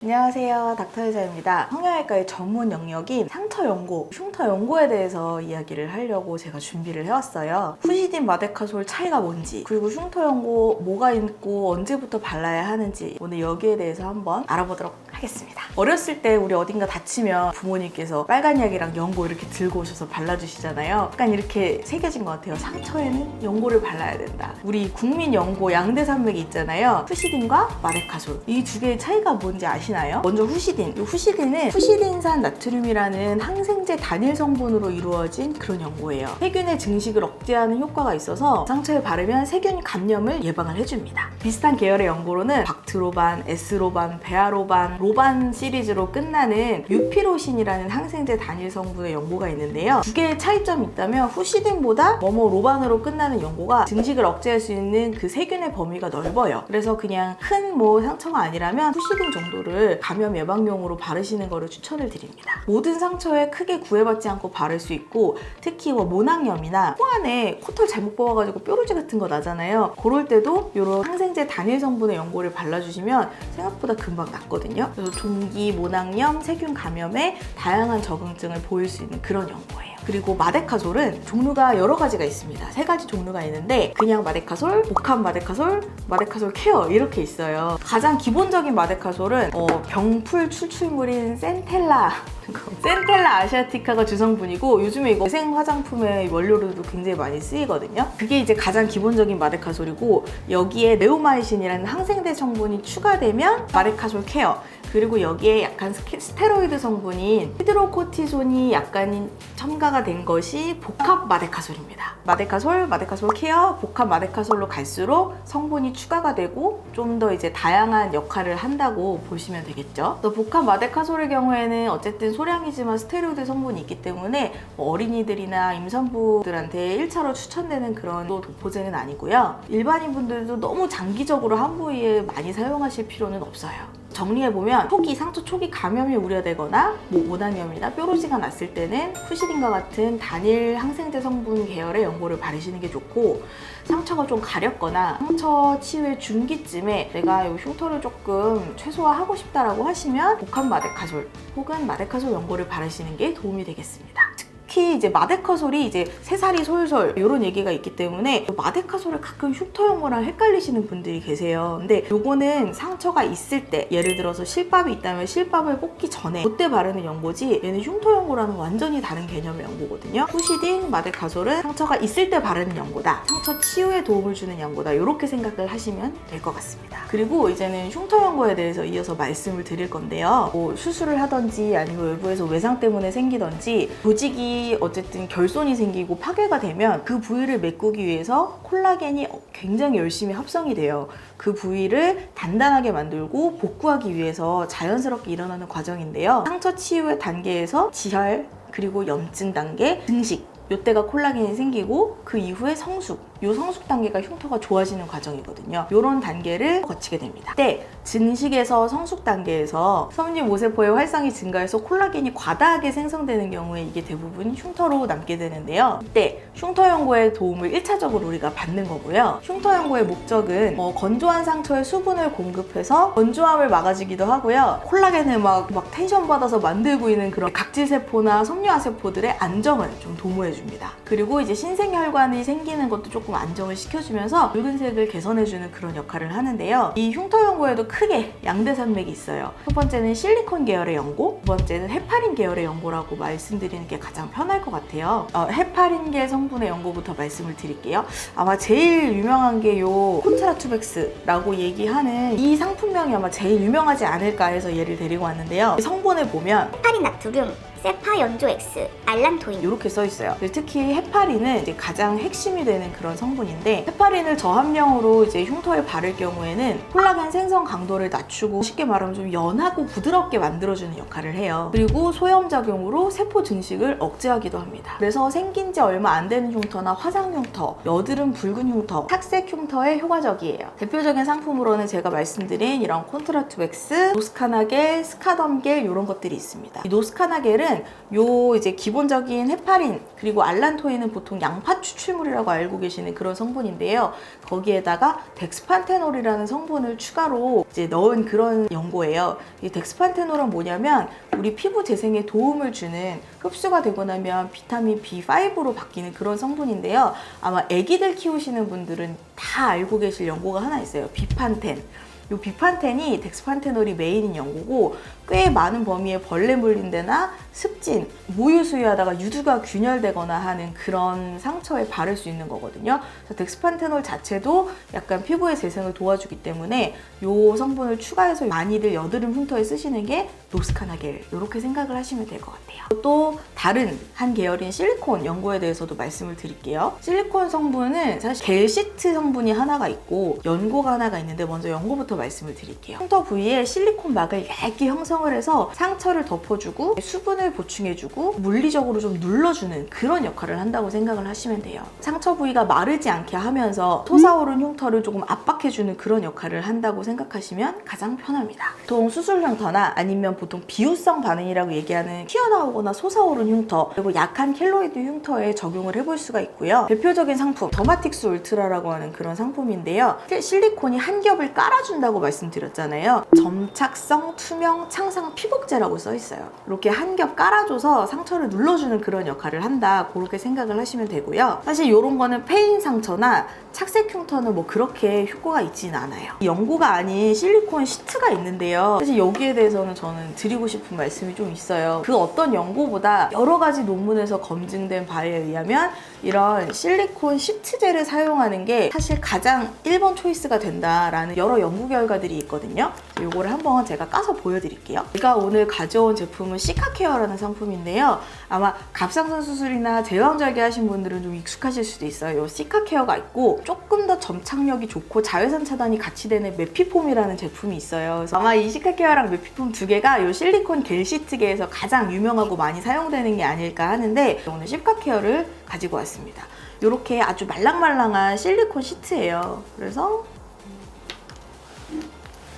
안녕하세요. 닥터의자입니다. 성형외과의 전문 영역인 상처 연고, 흉터 연고에 대해서 이야기를 하려고 제가 준비를 해왔어요. 후시딘 마데카솔 차이가 뭔지, 그리고 흉터 연고 뭐가 있고 언제부터 발라야 하는지 오늘 여기에 대해서 한번 알아보도록 하겠습니다. 어렸을 때 우리 어딘가 다치면 부모님께서 빨간 약이랑 연고 이렇게 들고 오셔서 발라주시잖아요. 약간 이렇게 새겨진 것 같아요. 상처에는 연고를 발라야 된다. 우리 국민 연고 양대 산맥이 있잖아요. 후시딘과 마데카솔. 이 두 개의 차이가 뭔지 아시나요? 먼저 후시딘. 이 후시딘은 후시딘산 나트륨이라는 항생제 단일 성분으로 이루어진 그런 연고예요. 세균의 증식을 억제하는 효과가 있어서 상처에 바르면 세균 감염을 예방을 해줍니다. 비슷한 계열의 연고로는 박트로반, 에스로반, 베아로반, 로반 시리즈로 끝나는 유피로신이라는 항생제 단일 성분의 연고가 있는데요. 두 개의 차이점이 있다면 후시딘보다 뭐뭐 로반으로 끝나는 연고가 증식을 억제할 수 있는 그 세균의 범위가 넓어요. 그래서 그냥 큰 뭐 상처가 아니라면 후시딘 정도를 감염 예방용으로 바르시는 거를 추천을 드립니다. 모든 상처에 크게 구애받지 않고 바를 수 있고 특히 뭐 모낭염이나 코 안에 코털 잘못 뽑아가지고 뾰루지 같은 거 나잖아요. 그럴 때도 이런 항생제 단일 성분의 연고를 발라주시면 생각보다 금방 낫거든요. 그래서 종기, 모낭염, 세균 감염에 다양한 적응증을 보일 수 있는 그런 연고예요. 그리고 마데카솔은 종류가 여러 가지가 있습니다. 세 가지 종류가 있는데 그냥 마데카솔, 복합 마데카솔, 마데카솔 케어 이렇게 있어요. 가장 기본적인 마데카솔은 어, 병풀 추출물인 센텔라 센텔라 아시아티카가 주성분이고 요즘에 이거 생 화장품의 원료로도 굉장히 많이 쓰이거든요. 그게 이제 가장 기본적인 마데카솔이고 여기에 네오마이신이라는 항생제 성분이 추가되면 마데카솔 케어 그리고 여기에 약간 스테로이드 성분인 히드로코티손이 약간 첨가가 된 것이 복합 마데카솔입니다. 마데카솔, 마데카솔 케어, 복합 마데카솔로 갈수록 성분이 추가가 되고 좀 더 이제 다양한 역할을 한다고 보시면 되겠죠. 또 복합 마데카솔의 경우에는 어쨌든 소량이지만 스테로이드 성분이 있기 때문에 뭐 어린이들이나 임산부들한테 1차로 추천되는 그런 또 도포제는 아니고요. 일반인 분들도 너무 장기적으로 한 부위에 많이 사용하실 필요는 없어요. 정리해보면 초기, 상처 초기 감염이 우려되거나 뭐 모낭염이나 뾰루지가 났을 때는 후시딘과 같은 단일 항생제 성분 계열의 연고를 바르시는 게 좋고 상처가 좀 가렵거나 상처 치유의 중기쯤에 내가 이 흉터를 조금 최소화하고 싶다라고 하시면 복합 마데카솔 혹은 마데카솔 연고를 바르시는 게 도움이 되겠습니다. 특히 이제 마데카 솔이 이제 새살이 솔솔 이런 얘기가 있기 때문에 마데카 솔을 가끔 흉터연고랑 헷갈리시는 분들이 계세요. 근데 요거는 상처가 있을 때 예를 들어서 실밥이 있다면 실밥을 뽑기 전에 그때 바르는 연고지 얘는 흉터연고라는 완전히 다른 개념의 연고거든요. 후시딘, 마데카솔은 상처가 있을 때 바르는 연고다. 상처 치유에 도움을 주는 연고다. 이렇게 생각을 하시면 될 것 같습니다. 그리고 이제는 흉터연고에 대해서 이어서 말씀을 드릴 건데요. 뭐 수술을 하던지 아니면 외부에서 외상 때문에 생기던지 조직이 어쨌든 결손이 생기고 파괴가 되면 그 부위를 메꾸기 위해서 콜라겐이 굉장히 열심히 합성이 돼요. 그 부위를 단단하게 만들고 복구하기 위해서 자연스럽게 일어나는 과정인데요. 상처 치유의 단계에서 지혈, 그리고 염증 단계, 증식, 요때가 콜라겐이 생기고 그 이후에 성숙, 요 성숙 단계가 흉터가 좋아지는 과정이거든요. 요런 단계를 거치게 됩니다. 때 증식에서 성숙 단계에서 섬유 모세포의 활성이 증가해서 콜라겐이 과다하게 생성되는 경우에 이게 대부분 흉터로 남게 되는데요. 이때 흉터 연고의 도움을 1차적으로 우리가 받는 거고요. 흉터 연고의 목적은 어, 건조한 상처에 수분을 공급해서 건조함을 막아주기도 하고요. 콜라겐을 막, 막 텐션 받아서 만들고 있는 그런 각질세포나 섬유화세포들의 안정을 좀 도모해줍니다. 그리고 이제 신생혈관이 생기는 것도 조금 안정을 시켜주면서 붉은색을 개선해주는 그런 역할을 하는데요. 이 흉터 연고에도 크게 양대 산맥이 있어요. 첫 번째는 실리콘 계열의 연고, 두 번째는 헤파린 계열의 연고라고 말씀드리는 게 가장 편할 것 같아요. 어, 헤파린계 성분의 연고부터 말씀을 드릴게요. 아마 제일 유명한 게 요 콘트라투백스라고 얘기하는 이 상품명이 아마 제일 유명하지 않을까 해서 얘를 데리고 왔는데요. 성분을 보면 헤파린 나트륨, 세파 연조 X, 알란토인. 이렇게 써 있어요. 특히 헤파린은 이제 가장 핵심이 되는 그런 성분인데 헤파린을 저함량으로 이제 흉터에 바를 경우에는 콜라겐 생성 강도를 낮추고 쉽게 말하면 좀 연하고 부드럽게 만들어주는 역할을 해요. 그리고 소염 작용으로 세포 증식을 억제하기도 합니다. 그래서 생긴 지 얼마 안 되는 흉터나 화상 흉터, 여드름 붉은 흉터, 탁색 흉터에 효과적이에요. 대표적인 상품으로는 제가 말씀드린 이런 콘트라투백스, 노스카나겔, 스카덤겔 이런 것들이 있습니다. 이 노스카나겔은 성 분들은 요 이제 기본적인 헤파린 그리고 알란토인은 보통 양파 추출물이라고 알고 계시는 그런 성분인데요. 거기에다가 덱스판테놀이라는 성분을 추가로 이제 넣은 그런 연고예요. 이 덱스판테놀은 뭐냐면 우리 피부 재생에 도움을 주는 흡수가 되고 나면 비타민 B5로 바뀌는 그런 성분인데요. 아마 아기들 키우시는 분들은 다 알고 계실 연고가 하나 있어요. 비판텐. 이 비판텐이 덱스판테놀이 메인인 연고고 꽤 많은 범위의 벌레 물린 데나 습진, 모유 수유하다가 유두가 균열되거나 하는 그런 상처에 바를 수 있는 거거든요. 그래서 덱스판테놀 자체도 약간 피부의 재생을 도와주기 때문에 이 성분을 추가해서 많이들 여드름 흉터에 쓰시는 게 노스카나겔 이렇게 생각을 하시면 될 것 같아요. 또 다른 한 계열인 실리콘 연고에 대해서도 말씀을 드릴게요. 실리콘 성분은 사실 겔 시트 성분이 하나가 있고 연고가 하나가 있는데 먼저 연고부터 말씀을 드릴게요. 흉터 부위에 실리콘 막을 얇게 형성 을 해서 상처를 덮어주고 수분을 보충해주고 물리적으로 좀 눌러주는 그런 역할을 한다고 생각을 하시면 돼요. 상처 부위가 마르지 않게 하면서 솟아오른 흉터를 조금 압박해주는 그런 역할을 한다고 생각하시면 가장 편합니다. 보통 수술 흉터나 아니면 보통 비유성 반응이라고 얘기하는 튀어나오거나 솟아오른 흉터 그리고 약한 켈로이드 흉터에 적용을 해볼 수가 있고요. 대표적인 상품 더마틱스 울트라라고 하는 그런 상품인데요. 실- 실리콘이 한 겹을 깔아준다고 말씀드렸잖아요. 점착성 투명 창상 피복제라고 써 있어요. 이렇게 한 겹 깔아줘서 상처를 눌러주는 그런 역할을 한다. 그렇게 생각을 하시면 되고요. 사실 이런 거는 페인 상처나 착색 흉터는 뭐 그렇게 효과가 있지는 않아요. 연고가 아닌 실리콘 시트가 있는데요. 사실 여기에 대해서는 저는 드리고 싶은 말씀이 좀 있어요. 그 어떤 연고보다 여러 가지 논문에서 검증된 바에 의하면 이런 실리콘 시트제를 사용하는 게 사실 가장 1번 초이스가 된다라는 여러 연구 결과들이 있거든요. 이거를 한번 제가 까서 보여드릴게요. 제가 오늘 가져온 제품은 시카케어라는 상품인데요. 아마 갑상선 수술이나 제왕절개 하신 분들은 좀 익숙하실 수도 있어요. 이 시카케어가 있고 조금 더 점착력이 좋고 자외선 차단이 같이 되는 메피폼이라는 제품이 있어요. 아마 이 시카케어랑 메피폼 두 개가 이 실리콘 겔 시트계에서 가장 유명하고 많이 사용되는 게 아닐까 하는데 오늘 시카케어를 가지고 왔습니다. 이렇게 아주 말랑말랑한 실리콘 시트예요. 그래서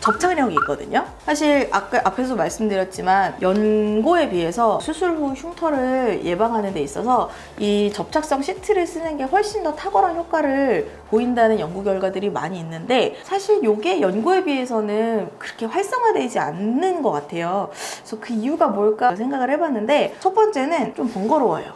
접착력이 있거든요. 사실 아까 앞에서 말씀드렸지만 연고에 비해서 수술 후 흉터를 예방하는 데 있어서 이 접착성 시트를 쓰는 게 훨씬 더 탁월한 효과를 보인다는 연구 결과들이 많이 있는데 사실 이게 연고에 비해서는 그렇게 활성화되지 않는 것 같아요. 그래서 그 이유가 뭘까 생각을 해봤는데 첫 번째는 좀 번거로워요.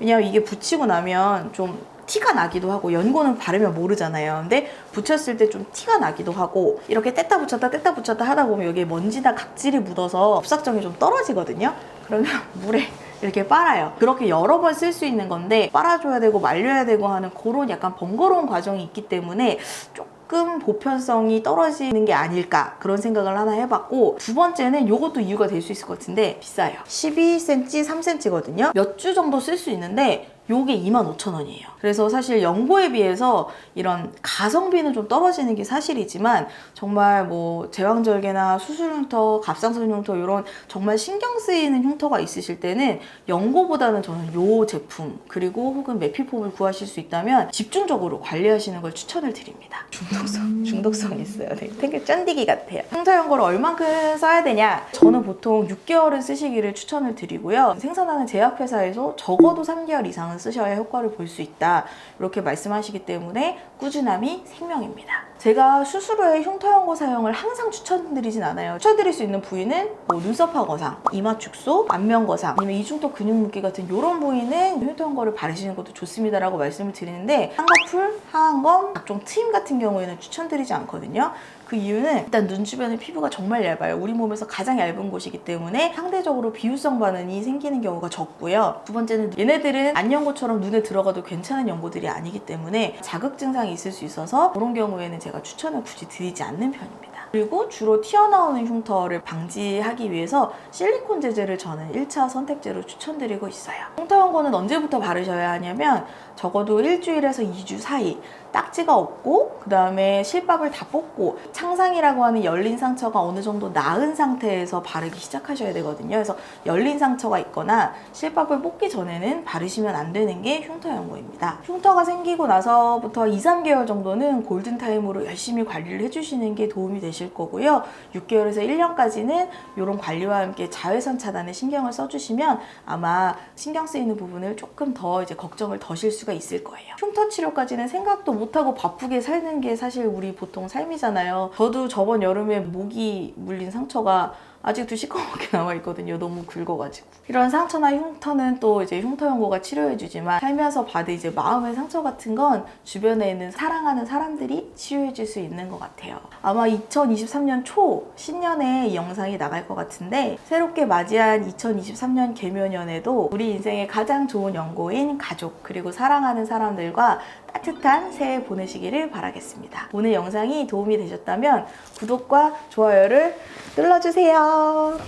왜냐면 이게 붙이고 나면 좀 티가 나기도 하고 연고는 바르면 모르잖아요. 근데 붙였을 때 좀 티가 나기도 하고 이렇게 뗐다 붙였다 뗐다 붙였다 하다 보면 여기에 먼지나 각질이 묻어서 접착력이 좀 떨어지거든요. 그러면 물에 이렇게 빨아요. 그렇게 여러 번 쓸 수 있는 건데 빨아줘야 되고 말려야 되고 하는 그런 약간 번거로운 과정이 있기 때문에 조금 보편성이 떨어지는 게 아닐까 그런 생각을 하나 해봤고 두 번째는 이것도 이유가 될 수 있을 것 같은데 비싸요. 12cm, 3cm거든요. 몇 주 정도 쓸 수 있는데 요게 25,000원이에요. 그래서 사실 연고에 비해서 이런 가성비는 좀 떨어지는 게 사실이지만 정말 뭐 제왕절개나 수술 흉터, 갑상선 흉터 이런 정말 신경 쓰이는 흉터가 있으실 때는 연고보다는 저는 요 제품 그리고 혹은 메피폼을 구하실 수 있다면 집중적으로 관리하시는 걸 추천을 드립니다. 중독성, 중독성 있어요. 네, 되게 짠디기 같아요. 흉터 연고를 얼만큼 써야 되냐? 저는 보통 6개월은 쓰시기를 추천을 드리고요. 생산하는 제약회사에서 적어도 3개월 이상은 쓰셔야 효과를 볼 수 있다. 이렇게 말씀하시기 때문에 꾸준함이 생명입니다. 제가 수술 후에 흉터 연고 사용을 항상 추천드리진 않아요. 추천드릴 수 있는 부위는 뭐 눈썹화 거상, 이마 축소, 안면 거상, 아니면 이중턱 근육 묶기 같은 이런 부위는 흉터 연고를 바르시는 것도 좋습니다라고 말씀을 드리는데 쌍꺼풀, 하안검, 각종 트임 같은 경우에는 추천드리지 않거든요. 그 이유는 일단 눈 주변의 피부가 정말 얇아요. 우리 몸에서 가장 얇은 곳이기 때문에 상대적으로 비유성 반응이 생기는 경우가 적고요. 두 번째는 얘네들은 안연고처럼 눈에 들어가도 괜찮은 연고들이 아니기 때문에 자극 증상이 있을 수 있어서 그런 경우에는 제가 추천을 굳이 드리지 않는 편입니다. 그리고 주로 튀어나오는 흉터를 방지하기 위해서 실리콘 제제를 저는 1차 선택제로 추천드리고 있어요. 흉터 연고는 언제부터 바르셔야 하냐면 적어도 일주일에서 2주 사이 딱지가 없고 그 다음에 실밥을 다 뽑고 창상이라고 하는 열린 상처가 어느 정도 나은 상태에서 바르기 시작하셔야 되거든요. 그래서 열린 상처가 있거나 실밥을 뽑기 전에는 바르시면 안 되는 게 흉터 연고입니다. 흉터가 생기고 나서부터 2, 3개월 정도는 골든타임으로 열심히 관리를 해주시는 게 도움이 되실 거고요. 6개월에서 1년까지는 이런 관리와 함께 자외선 차단에 신경을 써주시면 아마 신경 쓰이는 부분을 조금 더 이제 걱정을 더실 수가 있을 거예요. 흉터 치료까지는 생각도 못하고 바쁘게 사는 게 사실 우리 보통 삶이잖아요. 저도 저번 여름에 모기 물린 상처가 아직도 시커멓게 남아있거든요. 너무 굵어가지고. 이런 상처나 흉터는 또 이제 흉터 연고가 치료해주지만 살면서 받은 이제 마음의 상처 같은 건 주변에 있는 사랑하는 사람들이 치료해줄 수 있는 것 같아요. 아마 2023년 초 신년에 이 영상이 나갈 것 같은데 새롭게 맞이한 2023년 개묘년에도 우리 인생의 가장 좋은 연고인 가족 그리고 사랑하는 사람들과 따뜻한 새해 보내시기를 바라겠습니다. 오늘 영상이 도움이 되셨다면 구독과 좋아요를 눌러주세요.